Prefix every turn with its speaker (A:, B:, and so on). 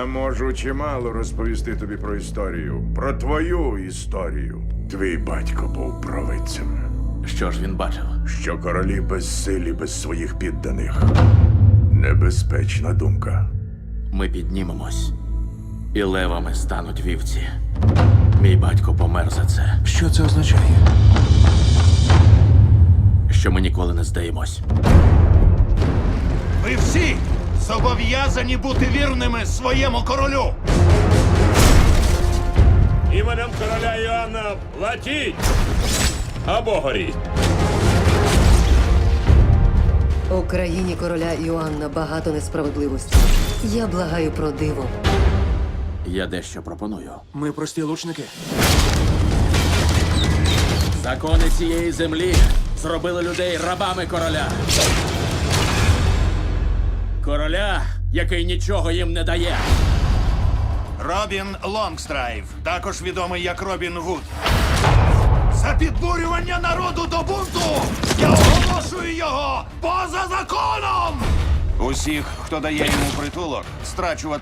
A: Я можу чимало розповісти тобі про історію, про твою історію. Твій батько був провидцем,
B: Що ж він бачив?
A: що королі безсилі без своїх підданих. Небезпечна думка.
B: Ми піднімемось, і левами стануть вівці. Мій батько помер за це,
C: Що це означає?
B: що ми ніколи не здаємось.
D: Ви всі зобов'язані бути вірними своєму королю.
E: Іменем короля Іоанна платіть або горіть.
F: У країні короля Іоанна багато несправедливості. Я благаю про диво.
B: Я дещо пропоную.
C: Ми прості лучники.
B: Закони цієї землі зробили людей рабами короля. Короля, який нічого їм не дає.
D: Робін Лонгстрайв, також відомий як Робін Гуд. За підбурювання народу до бунту я оголошую його поза законом. Усіх, хто дає йому притулок, страчувати.